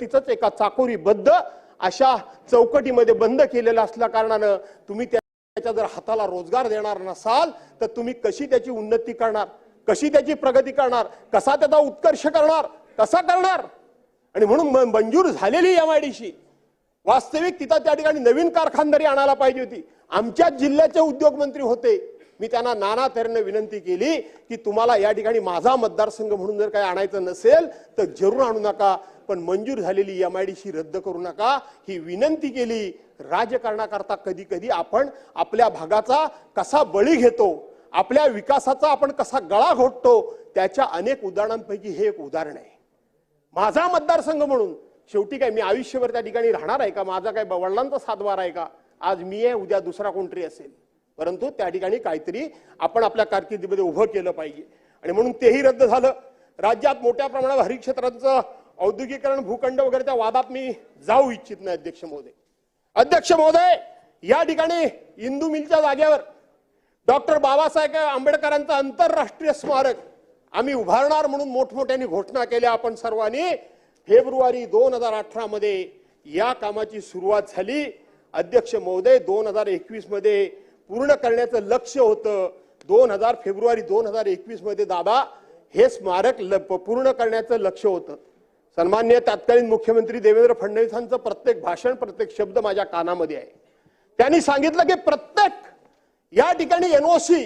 तिचंच एका चाकोरीबद्ध अशा चौकटीमध्ये बंद केलेलं असल्या कारणानं तुम्ही त्याच्या जर हाताला रोजगार देणार नसाल तर तुम्ही कशी त्याची उन्नती करणार? कशी त्याची प्रगती करणार? कसा त्याचा उत्कर्ष करणार? कसा करणार? आणि म्हणून मंजूर झालेली एम आय वास्तविक तिथं त्या ठिकाणी नवीन कारखानदारी आणायला पाहिजे होती. आमच्याच जिल्ह्याचे उद्योगमंत्री होते. मी त्यांना नाना तऱ्हेनं विनंती केली की तुम्हाला या ठिकाणी माझा मतदारसंघ म्हणून जर काही आणायचं नसेल तर जरूर आणू नका. पण मंजूर झालेली एम आय डी सी रद्द करू नका. ही विनंती केली. राजकारणाकरता कधी कधी आपण आपल्या भागाचा कसा बळी घेतो आपल्या विकासाचा आपण कसा गळा घोटतो त्याच्या अनेक उदाहरणांपैकी हे एक उदाहरण आहे. माझा मतदारसंघ म्हणून शेवटी काय मी आयुष्यभर त्या ठिकाणी राहणार आहे का? माझा काय वडिलांचा सातबार आहे का? आज मी आहे उद्या दुसरा कोणतरी असेल. परंतु त्या ठिकाणी काहीतरी आपण आपल्या कारकिर्दीमध्ये उभं केलं पाहिजे. आणि म्हणून तेही रद्द झालं. राज्यात मोठ्या प्रमाणावर हरिक्षेत्रांचं औद्योगिकरण भूखंड वगैरे त्या वादात मी जाऊ इच्छित नाही अध्यक्ष महोदय. अध्यक्ष महोदय या ठिकाणी इंदू मिलच्या जागेवर डॉक्टर बाबासाहेब आंबेडकरांचं आंतरराष्ट्रीय स्मारक आम्ही उभारणार म्हणून मोठमोठ्याने घोषणा केल्या आपण सर्वांनी. फेब्रुवारी दोन हजार अठरा मध्ये या कामाची सुरुवात झाली. अध्यक्ष महोदय दोन हजार एकवीसमध्ये पूर्ण करण्याचं लक्ष होतं. दोन हजार फेब्रुवारी दोन हजार एकवीसमध्ये दादा हे स्मारक ल- पूर्ण करण्याचं लक्ष होतं. सन्मान्य तत्कालीन मुख्यमंत्री देवेंद्र फडणवीसांचं प्रत्येक भाषण प्रत्येक शब्द माझ्या कानामध्ये आहे. त्यांनी सांगितलं की प्रत्येक या ठिकाणी एनओसी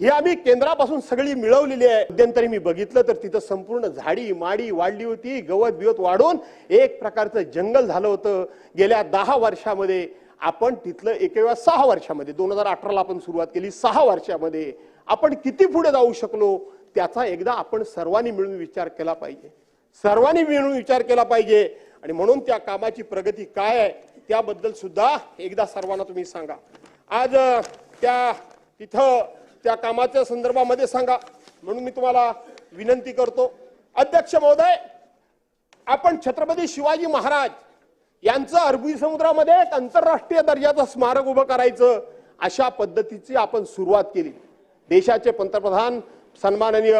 ही आम्ही केंद्रापासून सगळी मिळवलेली आहे. मध्यंतरी मी बघितलं तर तिथं संपूर्ण झाडी माडी वाढली होती गवत बिवत वाढून एक प्रकारचं जंगल झालं होतं. गेल्या दहा वर्षामध्ये आपण तिथलं एक सहा वर्षामध्ये दोन हजार अठराला आपण सुरुवात केली सहा वर्षामध्ये आपण किती पुढे जाऊ शकलो त्याचा एकदा आपण सर्वांनी मिळून विचार केला पाहिजे. सर्वांनी मिळून विचार केला पाहिजे. आणि म्हणून त्या कामाची प्रगती काय आहे त्याबद्दल सुद्धा एकदा सर्वांना तुम्ही सांगा. आज त्या तिथं त्या कामाच्या संदर्भामध्ये सांगा. म्हणून मी तुम्हाला विनंती करतो. अध्यक्ष महोदय आपण छत्रपती शिवाजी महाराज यांचं अरबी समुद्रामध्ये एक आंतरराष्ट्रीय दर्जाचं स्मारक उभं करायचं अशा पद्धतीची आपण सुरुवात केली. देशाचे पंतप्रधान सन्माननीय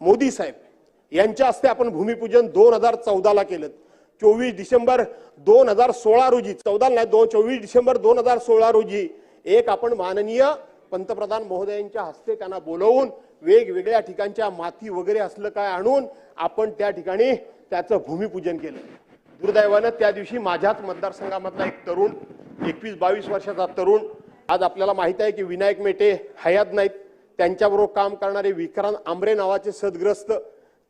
मोदी साहेब यांच्या हस्ते आपण भूमिपूजन दोन हजार चौदाला केलं. चोवीस डिसेंबर दोन हजार सोळा रोजी चौदा नाही दोन चोवीस डिसेंबर दोन हजार सोळा रोजी एक आपण माननीय पंतप्रधान महोदयांच्या हस्ते त्यांना बोलवून वेगवेगळ्या ठिकाणच्या माती वगैरे असलं काय आणून आपण त्या ठिकाणी त्याचं भूमिपूजन केलं. दुर्दैवानं त्या दिवशी माझ्याच मतदारसंघामधला एक तरुण एकवीस बावीस वर्षाचा तरुण आज आपल्याला माहीत आहे की विनायक मेटे हयात नाहीत. त्यांच्याबरोबर काम करणारे विक्रांत आंबरे नावाचे सदग्रस्त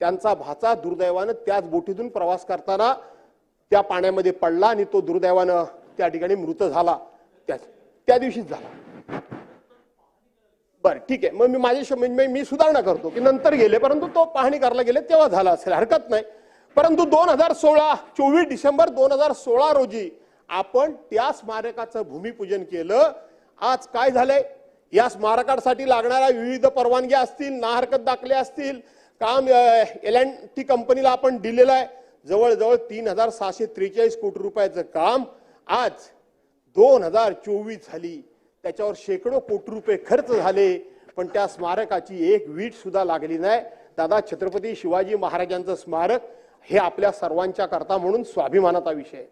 त्यांचा भाचा दुर्दैवानं त्याच बोटीतून प्रवास करताना त्या पाण्यामध्ये पडला आणि तो दुर्दैवानं त्या ठिकाणी मृत झाला. त्या त्या दिवशीच झाला. बरं ठीक आहे. मग मी माझे म्हणजे मी सुधारणा करतो की नंतर गेले परंतु तो पाहणी करायला गेले तेव्हा झाला असेल हरकत नाही. परंतु दोन हजार सोळा चोवीस डिसेंबर दोन हजार सोळा रोजी आपण त्या स्मारकाचं भूमिपूजन केलं. आज काय झालंय? या स्मारकासाठी लागणाऱ्या विविध परवानग्या असतील ना हरकत दाखले असतील काम एल अँड टी कंपनीला आपण दिलेलं आहे. जवळजवळ तीन हजार सहाशे त्रेचाळीस कोटी रुपयाचं काम आज दोन हजार चोवीस झाली. त्याच्यावर शेकडो कोटी रुपये खर्च झाले पण त्या स्मारकाची एक वीट सुद्धा लागली नाही. दादा छत्रपती शिवाजी महाराजांचं स्मारक हे आपल्या सर्वांच्या करता म्हणून स्वाभिमानाचा विषय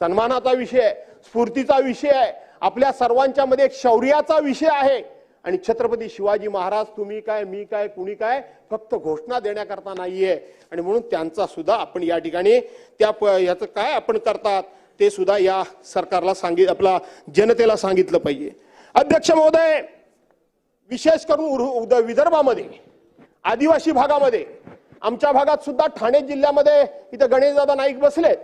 सन्मानाचा विषय आहे स्फूर्तीचा विषय आहे. आपल्या सर्वांच्या मध्ये एक शौर्याचा विषय आहे. आणि छत्रपती शिवाजी महाराज तुम्ही काय मी काय कुणी काय फक्त घोषणा देण्याकरता नाहीये. आणि म्हणून त्यांचा सुद्धा आपण या ठिकाणी त्या याचं काय आपण करतात ते सुद्धा या सरकारला सांगित आपला जनतेला सांगितलं पाहिजे. अध्यक्ष महोदय विशेष करून विदर्भामध्ये आदिवासी भागामध्ये आमच्या भागात सुद्धा ठाणे जिल्ह्यामध्ये इथं गणेशदादा नाईक बसलेत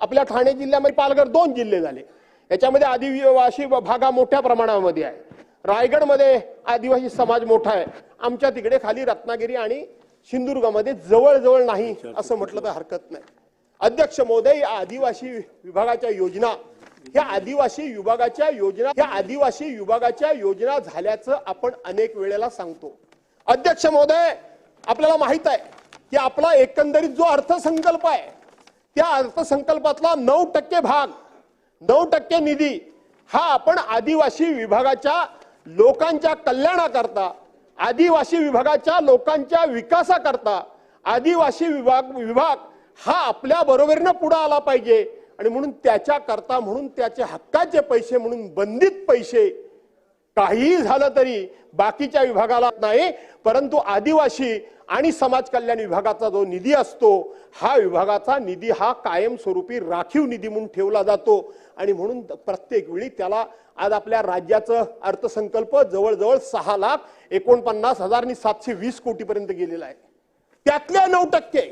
आपल्या ठाणे जिल्ह्यामध्ये पालघर दोन जिल्हे झाले. याच्यामध्ये आदिवासी भागा मोठ्या प्रमाणामध्ये आहे. रायगडमध्ये आदिवासी समाज मोठा आहे. आमच्या तिकडे खाली रत्नागिरी आणि सिंधुदुर्गामध्ये जवळजवळ नाही असं म्हटलं तर हरकत नाही. अध्यक्ष महोदय या आदिवासी विभागाच्या योजना या आदिवासी विभागाच्या योजना ह्या आदिवासी विभागाच्या योजना झाल्याचं आपण अनेक वेळेला सांगतो. अध्यक्ष महोदय आपल्याला माहीत आहे की आपला एकंदरीत जो अर्थसंकल्प आहे त्या अर्थसंकल्पातला नऊ टक्के भाग नऊ टक्के निधी हा आपण आदिवासी विभागाच्या लोकांच्या कल्याणाकरता आदिवासी विभागाच्या लोकांच्या विकासाकरता आदिवासी विभाग विभाग हा आपल्या बरोबरीनं पुढं आला पाहिजे. आणि म्हणून त्याच्याकरता म्हणून त्याचे हक्काचे पैसे म्हणून बंदित पैसे काहीही झालं तरी बाकीच्या विभागाला नाही परंतु आदिवासी आणि समाज कल्याण विभागाचा जो निधी असतो हा विभागाचा निधी हा कायमस्वरूपी राखीव निधी म्हणून ठेवला जातो. आणि म्हणून प्रत्येक वेळी त्याला आज आपल्या राज्याचं अर्थसंकल्प जवळजवळ सहा लाख एकोणपन्नास हजार आणि सातशे वीस कोटीपर्यंत गेलेला आहे. त्यातल्या नऊ टक्के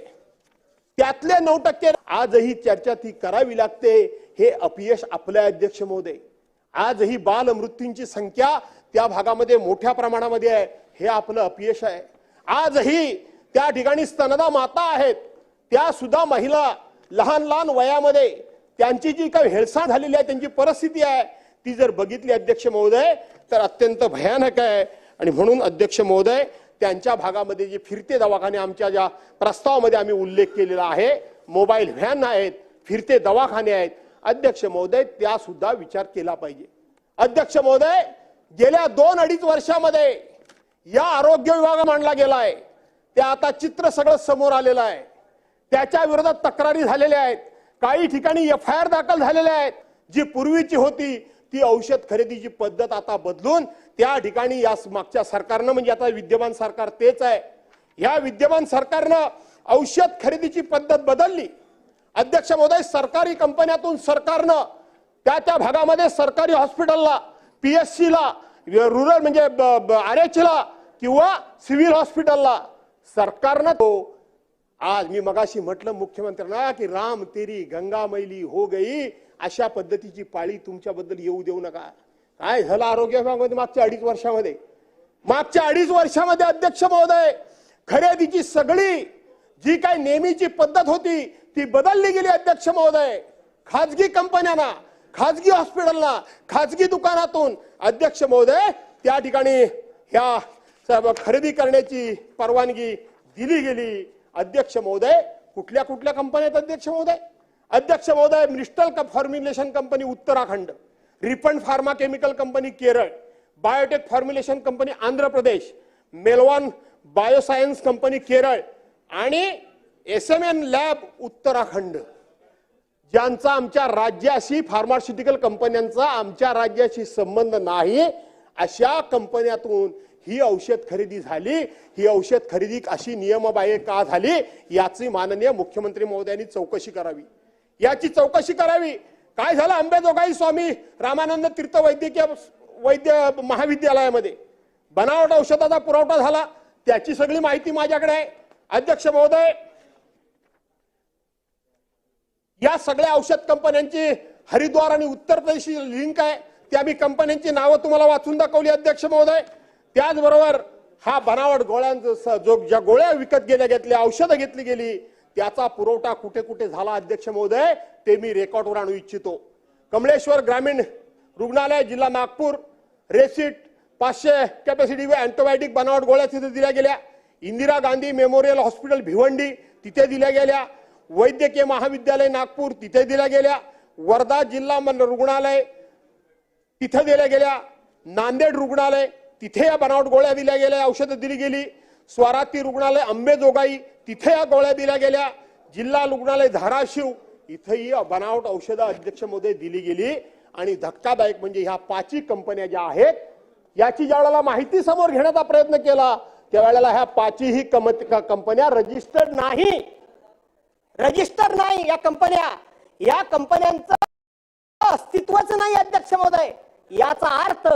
त्यातले नऊ टक्के आजही चर्चा ती करावी लागते हे अपयश आपल्या अध्यक्ष महोदय. आजही बालमृत्यूंची संख्या त्या भागामध्ये मोठ्या प्रमाणामध्ये आहे. हे आपलं अपयश आहे. आजही त्या ठिकाणी स्तनदा माता आहेत. त्या सुद्धा महिला लहान लहान वयामध्ये त्यांची जी काही हेळसाण झालेली आहे त्यांची परिस्थिती आहे ती जर बघितली अध्यक्ष महोदय तर अत्यंत भयानक आहे. आणि म्हणून अध्यक्ष महोदय त्यांच्या भागामध्ये जे फिरते दवाखाने आमच्या ज्या प्रस्तावामध्ये आम्ही उल्लेख केलेला आहे मोबाईल व्हॅन आहेत फिरते दवाखाने आहेत अध्यक्ष महोदय त्या सुद्धा विचार केला पाहिजे. अध्यक्ष महोदय गेल्या दोन अडीच वर्षामध्ये या आरोग्य विभाग मांडला गेलाय. ते आता चित्र सगळं समोर आलेलं आहे. त्याच्या विरोधात तक्रारी झालेल्या आहेत. काही ठिकाणी एफ आय आर दाखल झालेल्या आहेत. जी पूर्वीची होती ती औषध खरेदीची पद्धत आता बदलून त्या ठिकाणी या मागच्या सरकारनं म्हणजे आता विद्यमान सरकार तेच आहे. या विद्यमान सरकारनं औषध खरेदीची पद्धत बदलली. अध्यक्ष महोदय सरकारी कंपन्यातून सरकारनं त्या त्या भागामध्ये सरकारी हॉस्पिटलला पी एस सीला रुरल म्हणजे आर एच ला किंवा सिव्हिल हॉस्पिटलला सरकारनं तो आज मी मगाशी म्हटलं मुख्यमंत्र्यांना की राम तेरी गंगा मैली हो गई अशा पद्धतीची पाळी तुमच्याबद्दल येऊ देऊ नका. काय झालं आरोग्य विभागामध्ये मागच्या अडीच वर्षामध्ये? मागच्या अडीच वर्षामध्ये अध्यक्ष महोदय खरेदीची सगळी जी काही नेहमीची पद्धत होती ती बदलली गेली अध्यक्ष महोदय. खाजगी कंपन्यांना खाजगी हॉस्पिटलला खाजगी दुकानातून अध्यक्ष महोदय त्या ठिकाणी ह्या खरेदी करण्याची परवानगी दिली गेली. अध्यक्ष महोदय कुठल्या कुठल्या कंपन्या आहेत अध्यक्ष महोदय? अध्यक्ष महोदय मिस्टल formulation company Uttarakhand refund pharma chemical company Kerala biotech formulation company Andhra Pradesh मेलवान bioscience company Kerala आणि S M N lab Uttarakhand ज्यांचा आमच्या राज्याशी फार्मास्युटिकल कंपन्यांचा आमच्या राज्याशी संबंध नाही अशा कंपन्यातून ही औषध खरेदी झाली. ही औषध खरेदी अशी नियमबाह्य का झाली याची माननीय मुख्यमंत्री महोदयांनी चौकशी करावी. याची चौकशी करावी. काय झालं अंबेजोगाई स्वामी रामानंद तीर्थ वैद्यकीय वैद्य महाविद्यालयामध्ये? बनावट औषधाचा पुरवठा झाला. त्याची सगळी माहिती माझ्याकडे आहे. अध्यक्ष महोदय या सगळ्या औषध कंपन्यांची हरिद्वार आणि उत्तर प्रदेशची लिंक आहे त्या मी कंपन्यांची नावं तुम्हाला वाचून दाखवली अध्यक्ष महोदय. त्याचबरोबर हा बनावट गोळ्यांचा जो ज्या गोळ्या विकत गेल्या घेतल्या औषधं घेतली गेली त्याचा पुरवठा कुठे कुठे झाला अध्यक्ष महोदय ते मी रेकॉर्डवर आणू इच्छितो. कमळेश्वर ग्रामीण रुग्णालय जिल्हा नागपूर रेसिट पाचशे कॅपॅसिटी व अँटोबायोटिक बनावट गोळ्या तिथे दिल्या गेल्या. इंदिरा गांधी मेमोरियल हॉस्पिटल भिवंडी तिथे दिल्या गेल्या. वैद्यकीय महाविद्यालय नागपूर तिथे दिल्या गेल्या. वर्धा जिल्हा मन- रुग्णालय तिथे दिल्या गेल्या. नांदेड रुग्णालय तिथे या बनावट गोळ्या दिल्या गेल्या औषधं दिली गेली. स्वाराती रुग्णालय अंबेजोगाई तिथे या गोळ्या दिल्या गेल्या. जिल्हा रुग्णालय धाराशिव इथंही बनावट औषधं अध्यक्षमध्ये दिली गेली. आणि धक्कादायक म्हणजे ह्या पाचही कंपन्या ज्या आहेत याची ज्या वेळेला माहिती समोर घेण्याचा प्रयत्न केला त्यावेळेला ह्या पाचही कंपन्या रजिस्टर्ड नाही. रजिस्टर नाही या कंपन्या. या कंपन्यांचं अस्तित्वच नाही अध्यक्ष महोदय. याचा अर्थ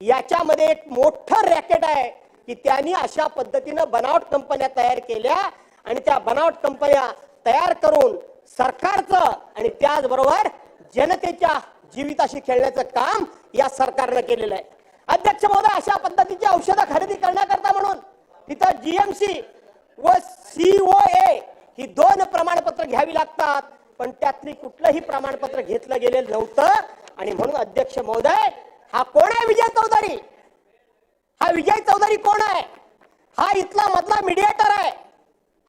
याच्यामध्ये एक मोठं रॅकेट आहे की त्यांनी अशा पद्धतीनं बनावट कंपन्या तयार केल्या आणि त्या बनावट कंपन्या तयार करून सरकारचं आणि त्याचबरोबर जनतेच्या जीविताशी खेळण्याचं काम या सरकारनं केलेलं आहे. अध्यक्ष महोदय अशा पद्धतीची औषधं खरेदी करण्याकरता म्हणून तिथं जीएमसी व सीओ ही दोन प्रमाणपत्र घ्यावी लागतात. पण त्यातली कुठलंही प्रमाणपत्र घेतलं गेलेलं नव्हतं. आणि म्हणून अध्यक्ष महोदय हा कोण आहे विजय चौधरी? हा विजय चौधरी कोण आहे? हा इथला मधला मीडिएटर आहे.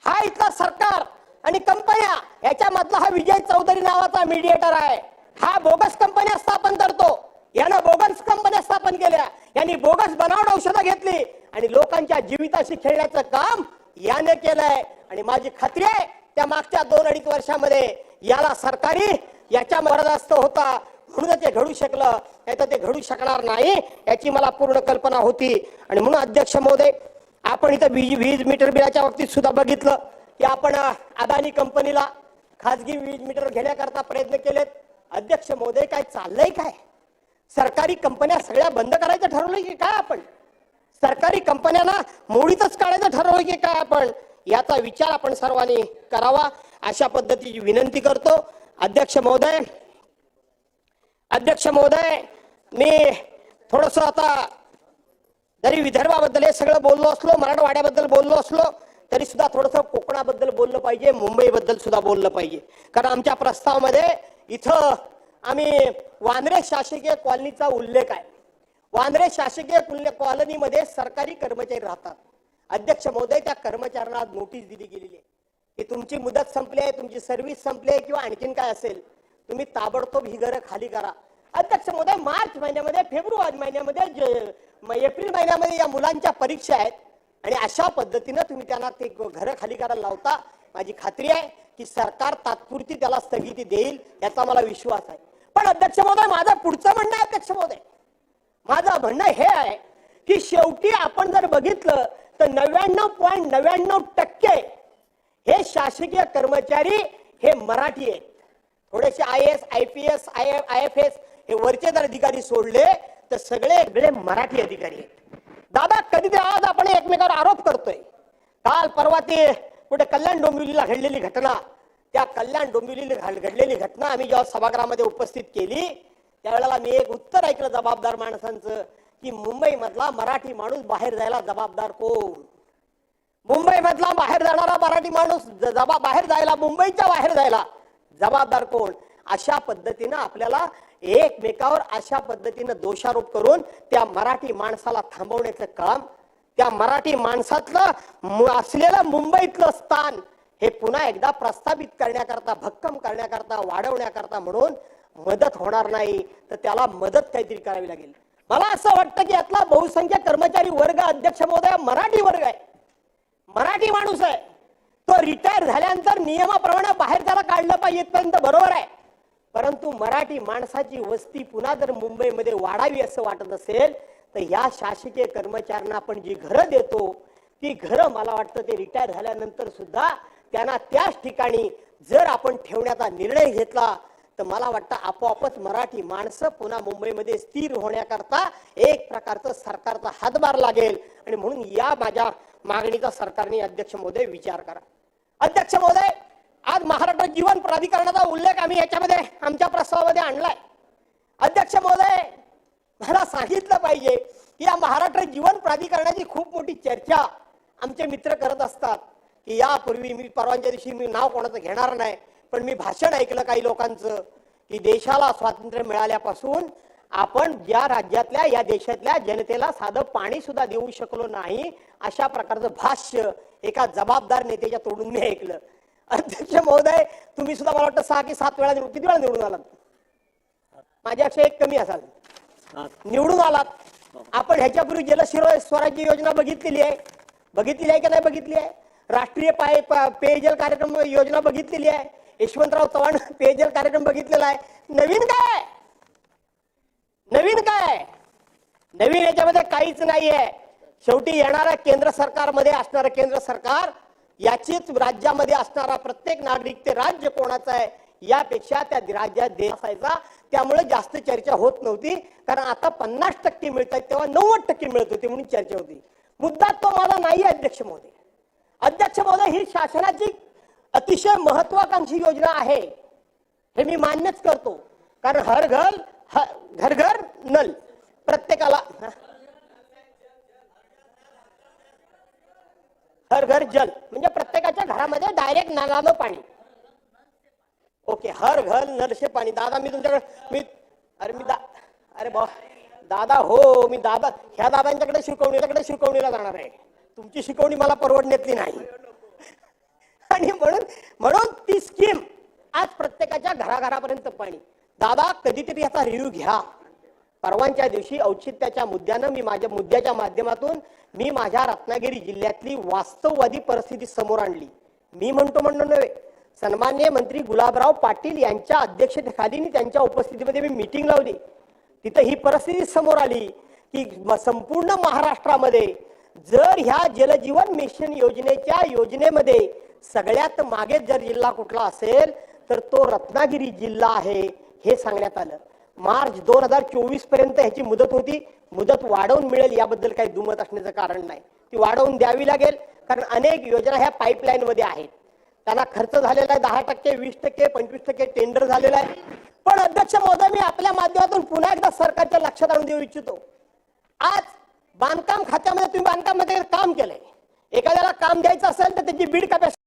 हा इथला सरकार आणि कंपन्या याच्या मधला हा विजय चौधरी नावाचा मीडिएटर आहे. हा बोगस कंपन्या स्थापन करतो. यानं बोगस कंपन्या स्थापन केल्या. यांनी बोगस बनावट औषधं घेतली. आणि लोकांच्या जीविताशी खेळण्याचं काम याने केलंय. आणि माझी खात्री आहे त्या मागच्या दोन अडीच वर्षामध्ये याला सरकारी याच्या मर्यादास्त होता म्हणून ते घडू शकलं नाही तर ते घडू शकणार नाही याची मला पूर्ण कल्पना होती. आणि म्हणून अध्यक्ष महोदय आपण इथं वीज वीज मीटर बिलाच्या बाबतीत सुद्धा बघितलं की आपण अदानी कंपनीला खाजगी वीज मीटर घेण्याकरता प्रयत्न केलेत. अध्यक्ष महोदय काय चाललंय काय? सरकारी कंपन्या सगळ्या बंद करायचं ठरवलंय की काय आपण? सरकारी कंपन्यांना मोडीतच काढायचं ठरवलं की काय आपण? याचा विचार आपण सर्वांनी करावा. अशा पद्धतीची विनंती करतो. अध्यक्ष महोदय अध्यक्ष महोदय मी थोडस आता जरी विदर्भाबद्दल हे सगळं बोललो असलो मराठवाड्याबद्दल बोललो असलो तरी सुद्धा थोडस कोकणाबद्दल बोललं पाहिजे मुंबईबद्दल सुद्धा बोललं पाहिजे. कारण आमच्या प्रस्तावामध्ये इथं आम्ही वांद्रे शासकीय कॉलनीचा उल्लेख आहे. वांद्रे शासकीय कॉलनीमध्ये सरकारी कर्मचारी राहतात. अध्यक्ष महोदय त्या कर्मचाऱ्यांना आज नोटीस दिली गेलेली आहे. की तुमची मुदत संपली आहे तुमची सर्व्हिस संपली आहे किंवा आणखीन काय असेल तुम्ही ताबडतोब ही घरं खाली करा. अध्यक्ष महोदय मार्च महिन्यामध्ये फेब्रुवारी महिन्यामध्ये एप्रिल महिन्यामध्ये या मुलांच्या परीक्षा आहेत. आणि अशा पद्धतीनं तुम्ही त्यांना ते घरं खाली करायला लावता. माझी खात्री आहे की सरकार तात्पुरती त्याला स्थगिती देईल याचा मला विश्वास आहे. पण अध्यक्ष महोदय माझं पुढचं म्हणणं आहे अध्यक्ष महोदय. माझं म्हणणं हे आहे की शेवटी आपण जर बघितलं तर नव्याण्णव पॉईंट नव्याण्णव टक्के हे शासकीय कर्मचारी हे मराठी आहेत. थोडेसे I S I P S I I F S हे वरचे जर अधिकारी सोडले तर सगळे वेळे मराठी अधिकारी आहेत. दादा कधी आज आपण एकमेकावर आरोप करतोय. काल परवा ते कुठे कल्याण डोंबिवलीला घडलेली घटना. त्या कल्याण डोंबिवलीला घडलेली घटना आम्ही जेव्हा सभागृहामध्ये उपस्थित केली त्यावेळेला मी एक उत्तर ऐकलं जबाबदार माणसांचं. की मुंबई मधला मराठी माणूस बाहेर जायला जबाबदार कोण? मुंबई मधला बाहेर जाणारा मराठी माणूस जबा बाहेर जायला मुंबईच्या बाहेर जायला जबाबदार कोण? अशा पद्धतीनं आपल्याला एकमेकावर अशा पद्धतीनं दोषारोप करून त्या मराठी माणसाला थांबवण्याचं काम त्या मराठी माणसातलं असलेलं मुंबईतलं स्थान हे पुन्हा एकदा प्रस्थापित करण्याकरता भक्कम करण्याकरता वाढवण्याकरता म्हणून मदत होणार नाही. तर त्याला मदत काहीतरी करावी लागेल. मला असं वाटतं की यातला बहुसंख्य कर्मचारी वर्ग अध्यक्ष महोदय मराठी वर्ग आहे. मराठी माणूस आहे. तो रिटायर झाल्यानंतर नियमाप्रमाणे बाहेर त्याला काढलं पाहिजे इथपर्यंत बरोबर आहे. परंतु मराठी माणसाची वस्ती पुन्हा जर मुंबईमध्ये वाढावी असं वाटत असेल तर या शासकीय कर्मचाऱ्यांना आपण जी घरं देतो ती घरं मला वाटतं ते रिटायर झाल्यानंतर सुद्धा त्यांना त्याच ठिकाणी जर आपण ठेवण्याचा निर्णय घेतला तर मला वाटतं आपोआपच मराठी माणसं पुन्हा मुंबईमध्ये स्थिर होण्याकरता एक प्रकारचं सरकारचा हातभार लागेल. आणि म्हणून या माझ्या मागणीचा सरकारने अध्यक्ष महोदय विचार करा. अध्यक्ष महोदय आज महाराष्ट्र जीवन प्राधिकरणाचा उल्लेख आम्ही याच्यामध्ये आमच्या प्रस्तावामध्ये आणलाय. अध्यक्ष महोदय मला सांगितलं पाहिजे की या महाराष्ट्र जीवन प्राधिकरणाची खूप मोठी चर्चा आमचे मित्र करत असतात. की यापूर्वी मी परवानच्या दिवशी मी नाव कोणाचं घेणार नाही. पण मी भाषण ऐकलं काही लोकांचं की देशाला स्वातंत्र्य मिळाल्यापासून आपण ज्या राज्यातल्या या देशातल्या जनतेला साधं पाणी सुद्धा देऊ शकलो नाही अशा प्रकारचं भाष्य एका जबाबदार नेत्याच्या तोडून मी ऐकलं. अध्यक्ष महोदय तुम्ही सुद्धा मला वाटतं सहा की सात वेळा निवडून किती वेळा निवडून आलात? माझ्यापेक्षा एक कमी असाल. निवडून आलात. आपण ह्याच्यापूर्वी जलशिरो स्वराज्य योजना बघितलेली आहे. बघितलेली आहे की नाही बघितली आहे? राष्ट्रीय पाय पेयजल कार्यक्रम योजना बघितलेली आहे. यशवंतराव चव्हाण पेयजल कार्यक्रम बघितलेला आहे. नवीन काय? नवीन काय? नवीन याच्यामध्ये काहीच नाहीये. शेवटी येणाऱ्या केंद्र सरकारमध्ये असणारं केंद्र सरकार याचीच राज्यामध्ये असणारा प्रत्येक नागरिक ते राज्य कोणाचं आहे यापेक्षा त्या राज्यात देश असायचा. त्यामुळे जास्त चर्चा होत नव्हती. कारण आता पन्नास टक्के मिळत आहेत तेव्हा नव्वद टक्के मिळत होती म्हणून चर्चा होती. मुद्दा तो माझा नाही अध्यक्ष महोदय. अध्यक्ष महोदय ही शासनाची अतिशय महत्वाकांक्षी योजना आहे. हे मी मान्यच करतो. कारण हर घर घर घर नल. प्रत्येकाला हर घर जल. म्हणजे प्रत्येकाच्या घरामध्ये डायरेक्ट नळानं पाणी. ओके हर घर नलशे पाणी. दादा मी तुमच्याकडे मी अरे मी दा अरे बा दादा हो मी दादा ह्या दादांच्याकडे शिकवणीच्याकडे शिकवणीला जाणार आहे. तुमची शिकवणी मला परवडण्यातली नाही. आणि म्हणून म्हणून ती स्कीम आज प्रत्येकाच्या घराघरापर्यंत पाणी. दादा कधीतरी याचा रिव्ह्यू घ्या. परवांच्या दिवशी औचित्याच्या मुद्द्यानं मी माझ्या मुद्द्याच्या माध्यमातून मी माझ्या रत्नागिरी जिल्ह्यातली वास्तववादी परिस्थिती समोर आणली. मी म्हणतो म्हणणं नव्हे. सन्मान्य मंत्री गुलाबराव पाटील यांच्या अध्यक्षतेखाली त्यांच्या उपस्थितीमध्ये मी मीटिंग लावली. तिथं ही परिस्थिती समोर आली की संपूर्ण महाराष्ट्रामध्ये जर ह्या जलजीवन मिशन योजनेच्या योजनेमध्ये सगळ्यात मागे जर जिल्हा कुठला असेल तर तो रत्नागिरी जिल्हा आहे हे सांगण्यात आलं. मार्च दोन हजार चोवीसपर्यंत ह्याची मुदत होती. मुदत वाढवून मिळेल याबद्दल काही दुमत असण्याचं कारण नाही. ती वाढवून द्यावी लागेल कारण अनेक योजना ह्या पाईपलाईन मध्ये आहेत. त्यांना खर्च झालेला आहे दहा टक्के वीस टक्के पंचवीस टक्के टेंडर झालेला आहे. पण अध्यक्ष महोदय मी आपल्या माध्यमातून पुन्हा एकदा सरकारच्या लक्षात आणून देऊ इच्छितो. आज बांधकाम खात्यामध्ये तुम्ही बांधकामामध्ये काम केलंय. एखाद्याला काम द्यायचं असेल तर त्याची बीड कॅपॅसिटी